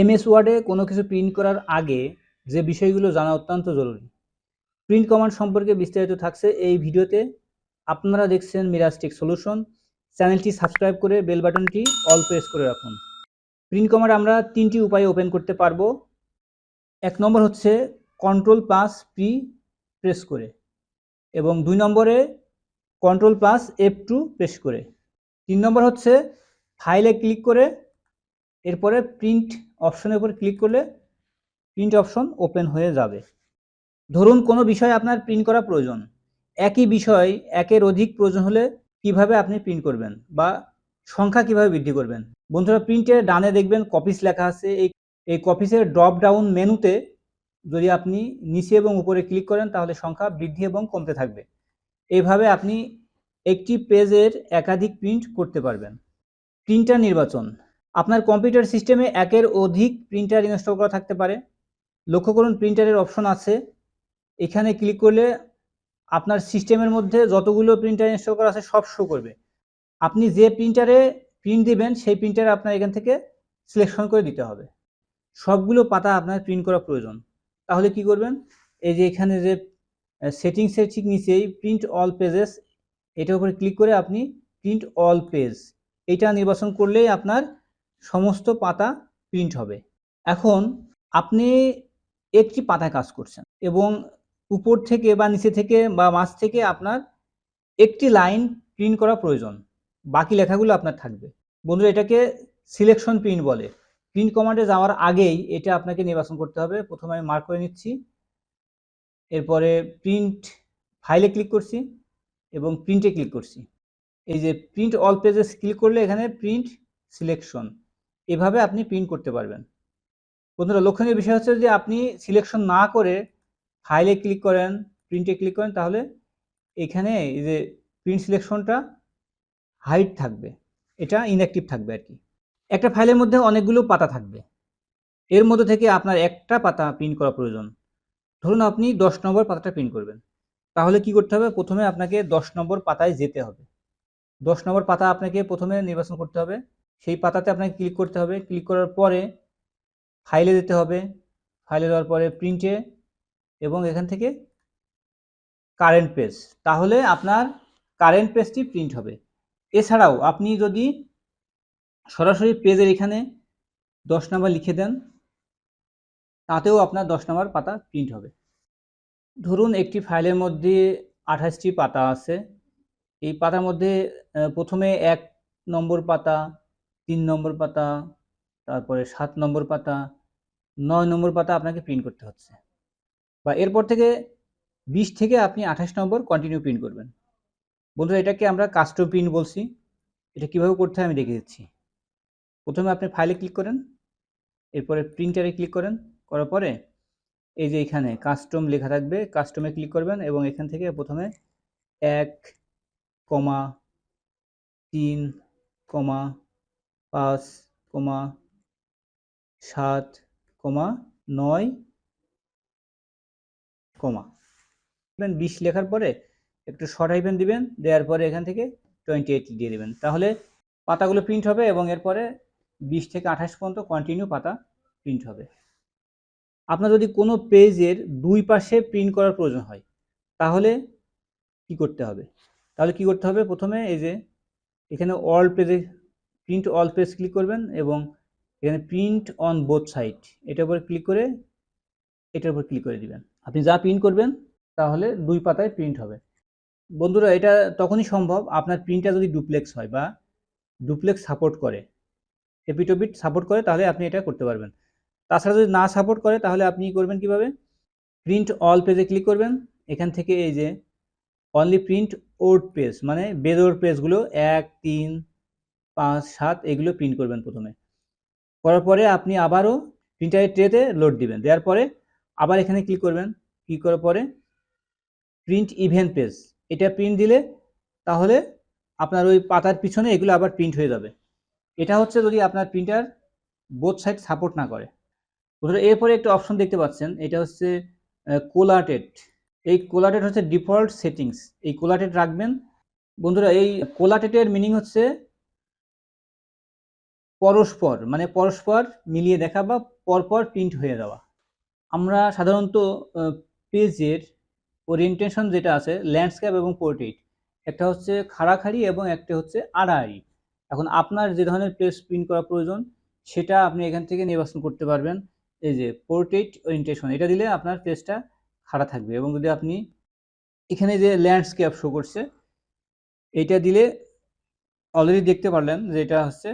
MS ওয়ার্ডে কোনো কিছু প্রিন্ট করার আগে যে বিষয়গুলো জানা অত্যন্ত জরুরি। প্রিন্ট কমান্ড সম্পর্কে বিস্তারিত থাকছে এই ভিডিওতে। আপনারা দেখছেন মিরাজটিক সলিউশন চ্যানেলটি সাবস্ক্রাইব করে বেল বাটনটি অল প্রেস করে রাখুন। প্রিন্ট কমান্ড আমরা তিনটি উপায়ে ওপেন করতে পারব। এক নম্বর হচ্ছে কন্ট্রোল প্লাস পি প্রেস করে এবং দুই নম্বরে control plus F two press করে। তিন নম্বর হচ্ছে ফাইলে ক্লিক করে, এরপরে প্রিন্ট অপশনের উপর ক্লিক করলে প্রিন্ট অপশন ওপেন হয়ে যাবে। ধরুন কোনো বিষয় আপনার প্রিন্ট করা প্রয়োজন। একই বিষয় একের অধিক প্রয়োজন হলে কীভাবে আপনি প্রিন্ট করবেন বা সংখ্যা কীভাবে বৃদ্ধি করবেন? বন্ধুরা প্রিন্টের ডানে দেখবেন কপিস লেখা আছে। এই এই কপিসের ড্রপ ডাউন মেনুতে যদি আপনি নিচে এবং উপরে ক্লিক করেন তাহলে সংখ্যা বৃদ্ধি এবং কমতে থাকবে। এইভাবে আপনি একটি পেজের একাধিক প্রিন্ট করতে পারবেন। প্রিন্টার নির্বাচন। আপনার কম্পিউটার সিস্টেমে একের অধিক প্রিন্টার ইনস্টল করা থাকতে পারে। লক্ষ্য করুন প্রিন্টারের অপশন আছে। এখানে ক্লিক করলে আপনার সিস্টেমের মধ্যে যতগুলো প্রিন্টার ইনস্টল করা আছে সব শো করবে। আপনি যে প্রিন্টারে প্রিন্ট দিবেন, সেই প্রিন্টারে আপনার এখান থেকে সিলেকশন করে দিতে হবে। সবগুলো পাতা আপনার প্রিন্ট করা প্রয়োজন। তাহলে কি করবেন? এই যে এখানে যে সেটিংসের ঠিক নিচেই প্রিন্ট অল পেজেস এটার উপরে ক্লিক করে আপনি প্রিন্ট অল পেজ এটা নির্বাচন করলেই আপনার সমস্ত পাতা প্রিন্ট হবে। এখন আপনি একটি পাতায় কাজ করছেন এবং উপর থেকে বা নিচে থেকে বা মাঝ থেকে আপনার একটি লাইন প্রিন্ট করা প্রয়োজন। বাকি লেখাগুলো আপনার থাকবে। বন্ধুরা, এটাকে সিলেকশন প্রিন্ট বলে। প্রিন্ট কমান্ডে যাওয়ার আগেই এটা আপনাকে নির্বাচন করতে হবে। প্রথমে আমি মার্ক করে নিচ্ছি। এরপরে প্রিন্ট ফাইলে ক্লিক করছি এবং প্রিন্টে ক্লিক করছি। এই যে প্রিন্ট অল পেজেস ক্লিক করলে এখানে প্রিন্ট সিলেকশন এভাবে আপনি প্রিন্ট করতে পারবেন। বন্ধুরা, লক্ষণীয় বিষয় হচ্ছে যে আপনি সিলেকশন না করে ফাইলে ক্লিক করেন প্রিন্টে ক্লিক করেন, তাহলে এখানে এই যে প্রিন্ট সিলেকশনটা হাইট থাকবে। এটা ইনঅ্যাক্টিভ থাকবে আর কি। একটা ফাইলের মধ্যে অনেকগুলো পাতা থাকবে। এর মধ্যে থেকে আপনার একটা পাতা প্রিন্ট করা প্রয়োজন। ধরুন আপনি দশ নম্বর পাতাটা প্রিন্ট করবেন। তাহলে কি করতে হবে? প্রথমে আপনাকে দশ নম্বর পাতায় যেতে হবে। দশ নম্বর পাতা আপনাকে প্রথমে নির্বাচন করতে হবে। সেই পাতাতে আপনাকে ক্লিক করতে হবে। ক্লিক করার পরে ফাইলে যেতে হবে। ফাইলে দেওয়ার পরে প্রিন্টে এবং এখান থেকে কারেন্ট পেজ তাহলে আপনার কারেন্ট পেজটি প্রিন্ট হবে। এছাড়াও আপনি যদি সরাসরি পেজের এখানে দশ নাম্বার লিখে দেন, তাতেও আপনার দশ নাম্বার পাতা প্রিন্ট হবে। ধরুন একটি ফাইলের মধ্যে আঠাশটি পাতা আছে। এই পাতার মধ্যে প্রথমে এক নম্বর পাতা তিন নম্বর পাতা, তারপরে সাত নম্বর পাতা, নয় নম্বর পাতা আপনাকে প্রিন্ট করতে হচ্ছে। বা এরপর থেকে বিশ থেকে আপনি আঠাশ নম্বর কন্টিনিউ প্রিন্ট করবেন। বন্ধুরা, এটাকে আমরা কাস্টম প্রিন্ট বলছি। এটা কীভাবে করতে হয় আমি দেখে দিচ্ছি। প্রথমে আপনি ফাইলে ক্লিক করেন, এরপরে প্রিন্টারে ক্লিক করেন, করার পরে এই যে এখানে কাস্টম লেখা থাকবে কাস্টমে ক্লিক করবেন এবং এখান থেকে প্রথমে এক, কমা, তিন, কমা পাঁচ কমা সাত কমা নয় কমা। বিশ লেখার পরে একটু শর্ট হাইফেন দিবেন, দেওয়ার পরে এখান থেকে টোয়েন্টি এইট দিয়ে দেবেন। তাহলে পাতাগুলো প্রিন্ট হবে এবং এরপরে বিশ থেকে আঠাশ পর্যন্ত কন্টিনিউ পাতা প্রিন্ট হবে। আপনার যদি কোনো পেজের দুই পাশে প্রিন্ট করার প্রয়োজন হয়, তাহলে কি করতে হবে? তাহলে কি করতে হবে? প্রথমে এই যে এখানে অল পেজে প্রিন্ট অল পেজ ক্লিক করবেন এবং এখানে প্রিন্ট অন বোথ সাইড এটার উপরে ক্লিক করে এটার উপর ক্লিক করে দিবেন। আপনি যা প্রিন্ট করবেন, তাহলে দুই পাতায় প্রিন্ট হবে। বন্ধুরা, এটা তখনই সম্ভব আপনার প্রিন্টটা যদি ডুপ্লেক্স হয় বা ডুপ্লেক্স সাপোর্ট করে এপিটোপিট সাপোর্ট করে, তাহলে আপনি এটা করতে পারবেন। তাছাড়া যদি না সাপোর্ট করে, তাহলে আপনি করবেন কীভাবে? প্রিন্ট অল পেজে ক্লিক করবেন। এখান থেকে এই যে অনলি প্রিন্ট ওড পেজ মানে বেদর পেজগুলো এক, তিন পাঁচ, সাত এগুলো প্রিন্ট করবেন প্রথমে। করার পরে আপনি আবারও প্রিন্টারের ট্রেতে লোড দিবেন। দেওয়ার পরে আবার এখানে ক্লিক করবেন। ক্লিক করার পরে প্রিন্ট ইভেন্ট পেজ এটা প্রিন্ট দিলে তাহলে আপনার ওই পাতার পিছনে এগুলো আবার প্রিন্ট হয়ে যাবে। এটা হচ্ছে যদি আপনার প্রিন্টার বোথ সাইড সাপোর্ট না করে। এরপরে একটা অপশন দেখতে পাচ্ছেন। এটা হচ্ছে কোলাটেড এই কোলাটেড হচ্ছে ডিফল্ট সেটিংস এই কোলাটেড রাখবেন। বন্ধুরা, এই কোলাটেটের মিনিং হচ্ছে পরস্পর মানে পরস্পর মিলিয়ে দেখা বা পরপর প্রিন্ট হয়ে যাওয়া আমরা সাধারণত পেজের ওরিয়েন্টেশন যেটা আছে ল্যান্ডস্কেপ এবং পোর্ট্রেট একটা হচ্ছে খাড়াখাড়ি এবং একটা হচ্ছে আড়াআড়ি। এখন আপনার যে ধরনের পেজ প্রিন্ট করা প্রয়োজন, সেটা আপনি এখান থেকে নির্বাচন করতে পারবেন। এই যে পোর্ট্রেট ওরিয়েন্টেশন এটা দিলে আপনার পেজটা খাড়া থাকবে এবং যদি আপনি এখানে যে ল্যান্ডস্কেপ শো করছে, এটা দিলে অলরেডি দেখতে পারলেন যে এটা হচ্ছে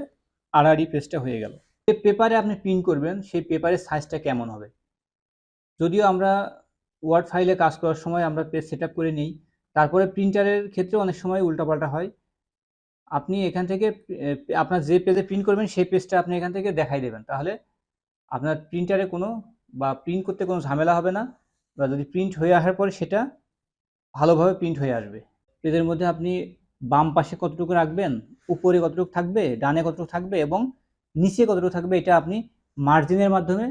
আড়াআড়ি পেজটা হয়ে গেল। যে পেপারে আপনি প্রিন্ট করবেন, সেই পেপারের সাইজটা কেমন হবে? যদিও আমরা ওয়ার্ড ফাইলে কাজ করার সময় আমরা পেজ সেট করে নিই, তারপরে প্রিন্টারের ক্ষেত্রে অনেক সময় উল্টাপাল্টা হয়। আপনি এখান থেকে আপনার যে পেজে প্রিন্ট করবেন, সেই পেজটা আপনি এখান থেকে দেখাই দেবেন। তাহলে আপনার প্রিন্টারে কোনো বা প্রিন্ট করতে কোনো ঝামেলা হবে না, বা যদি প্রিন্ট হয়ে আসার পরে সেটা ভালোভাবে প্রিন্ট হয়ে আসবে। পেজের মধ্যে আপনি বাম পাশে কতটুকু রাখবেন, উপরে কতটুকু থাকবে, ডানে কতটুকু থাকবে এবং নিচে কতটুকু থাকবে, এটা আপনি মার্জিনের মাধ্যমে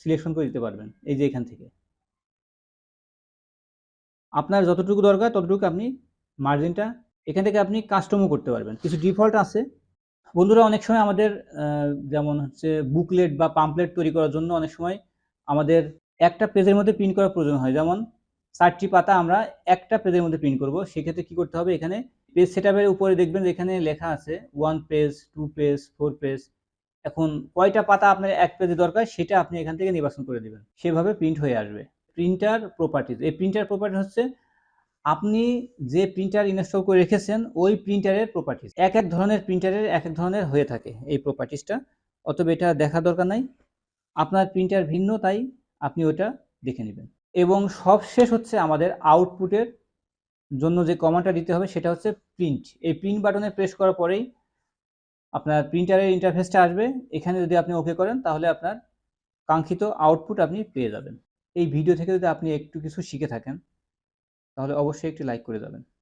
সিলেকশন করে দিতে পারবেন, এই যে এখান থেকে। আপনার যতটুকু দরকার ততটুকু আপনি মার্জিনটা এখান থেকে আপনি কাস্টমও করতে পারবেন। কিছু ডিফল্ট আছে। বন্ধুরা, অনেক সময় আমাদের যেমন হচ্ছে বুকলেট বা পাম্পলেট তৈরি করার জন্য অনেক সময় আমাদের একটা পেজের মধ্যে প্রিন্ট করার প্রয়োজন হয়। যেমন চারটি পাতা আমরা একটা পেজের মধ্যে প্রিন্ট করব, সেক্ষেত্রে কি করতে হবে? এখানে পেজ সেটআপের উপরে দেখবেন এখানে লেখা আছে one page two page four page এখন কয়টা পাতা আপনার এক পেজে দরকার সেটা আপনি এখান থেকে নির্বাচন করে দেবেন। সেভাবে প্রিন্ট হয়ে আসবে। প্রিন্টার প্রপার্টিজ এই প্রিন্টার প্রপার্টি হচ্ছে আপনি যে প্রিন্টার ইনস্টল করে রেখেছেন ওই প্রিন্টারের প্রপার্টিজ এক এক ধরনের প্রিন্টারের এক এক ধরনের হয়ে থাকে এই প্রপার্টিজটা অতএব এটা দেখা দরকার নাই। আপনার প্রিন্টার ভিন্ন, তাই আপনি ওটা দেখে নেবেন। এবং সবশেষ হচ্ছে আমাদের আউটপুটের জন্য যে কমান্ডটা দিতে হবে সেটা হচ্ছে প্রিন্ট এই প্রিন্ট বাটনে প্রেস করার পরেই আপনার প্রিন্টারের ইন্টারফেসটা আসবে। এখানে যদি আপনি ওকে করেন, তাহলে আপনার কাঙ্ক্ষিত আউটপুট আপনি পেয়ে যাবেন। এই ভিডিও থেকে যদি আপনি একটু কিছু শিখে থাকেন, তাহলে অবশ্যই একটি লাইক করে যাবেন।